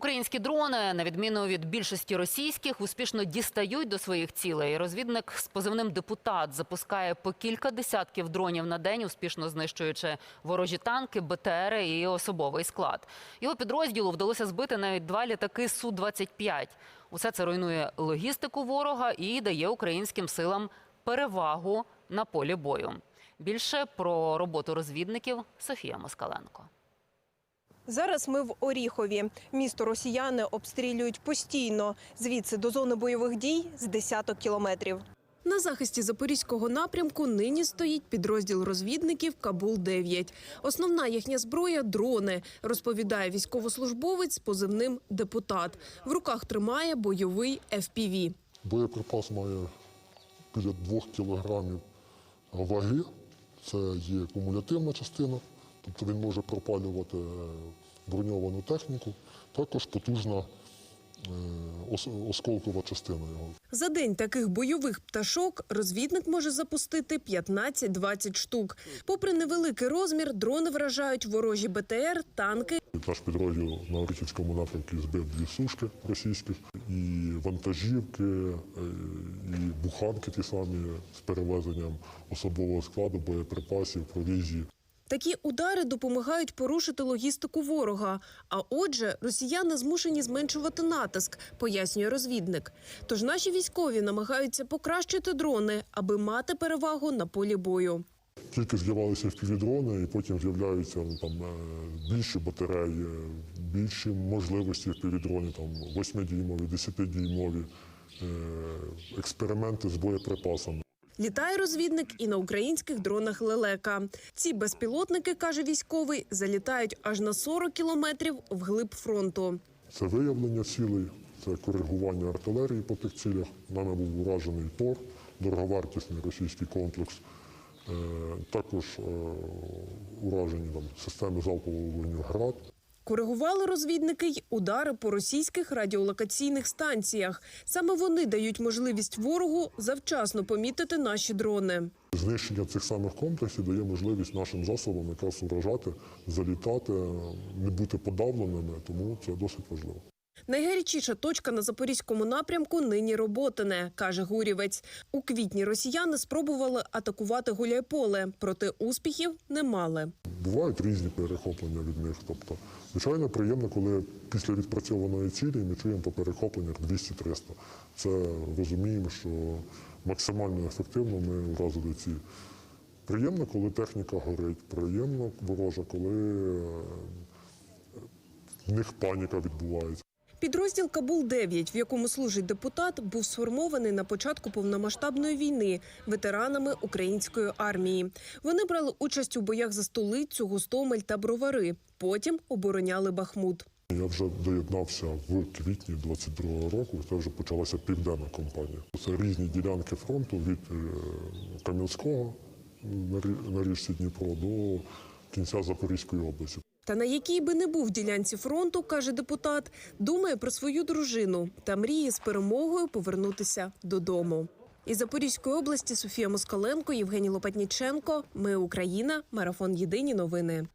Українські дрони, на відміну від більшості російських, успішно дістають до своїх цілей. Розвідник з позивним депутат запускає по кілька десятків дронів на день, успішно знищуючи ворожі танки, БТРи і особовий склад. Його підрозділу вдалося збити навіть два літаки су 25 Усе це руйнує логістику ворога і дає українським силам перевагу на полі бою. Більше про роботу розвідників Софія Москаленко. Зараз ми в Оріхові. Місто росіяни обстрілюють постійно. Звідси до зони бойових дій з десяток кілометрів. На захисті запорізького напрямку нині стоїть підрозділ розвідників Кабул-9. Основна їхня зброя дрони, розповідає військовослужбовець з позивним депутат. В руках тримає бойовий FPV. Боєприпас має біля 2 кілограмів ваги. Це є кумулятивна частина, тобто він може пропалювати е, броньовану техніку. Також потужна е, осколкова частина його. За день таких бойових пташок розвідник може запустити 15-20 штук. Попри невеликий розмір, дрони вражають ворожі БТР, танки Наш підрозділ на Оріхівському напрямку збив дві сушки російських, і вантажівки, е, і буханки ті самі з перевезенням особового складу, боєприпасів, провізії. Такі удари допомагають порушити логістику ворога. А отже, росіяни змушені зменшувати натиск, пояснює розвідник. Тож наші військові намагаються покращити дрони, аби мати перевагу на полі бою. Тільки з'явилися впівдрони, і потім з'являються ну, там е, більші батареї, більші можливості впівдронів, там 8-дюймові, 10-дюймові, е, експерименти з боєприпасами. Літає розвідник і на українських дронах лелека. Ці безпілотники, каже військовий, залітають аж на 40 кілометрів вглиб фронту. Це виявлення цілей, це коригування артилерії по тих цілях. Нами був уражений ТОР, дороговартісний російський комплекс. Е, Також е, уражені системи залпового вогню «Град». Коригували розвідники й удари по російських радіолокаційних станціях. Саме вони дають можливість ворогу завчасно помітити наші дрони. Знищення цих самих комплексів дає можливість нашим засобам якраз уражати, залітати, не бути подавленими, тому це досить важливо. Найгарячіша точка на запорізькому напрямку нині роботине, каже Гурівець. У квітні росіяни спробували атакувати Гуляйполе, проте успіхів не мали. Бувають різні перехоплення від них. Тобто, звичайно, приємно, коли після відпрацьованої цілі ми чуємо по перехопленнях 200-300. Це розуміємо, що максимально ефективно ми вразили ці. Приємно, коли техніка горить, приємно ворожа, коли е, в них паніка відбувається. Підрозділ Кабул-9, в якому служить депутат, був сформований на початку повномасштабної війни ветеранами української армії. Вони брали участь у боях за столицю, Гостомель та Бровари. Потім обороняли Бахмут. Я вже доєднався в квітні 22-го року. Це вже почалася південна кампанія. Це різні ділянки фронту від е, Кам'янського на річці Дніпро до кінця Запорізької області. Та на якій би не був ділянці фронту, каже депутат, думає про свою дружину та мріє з перемогою повернутися додому. Із Запорізької області Софія Москаленко, Євгеній Лопатніченко. Ми Україна. Марафон Єдині новини.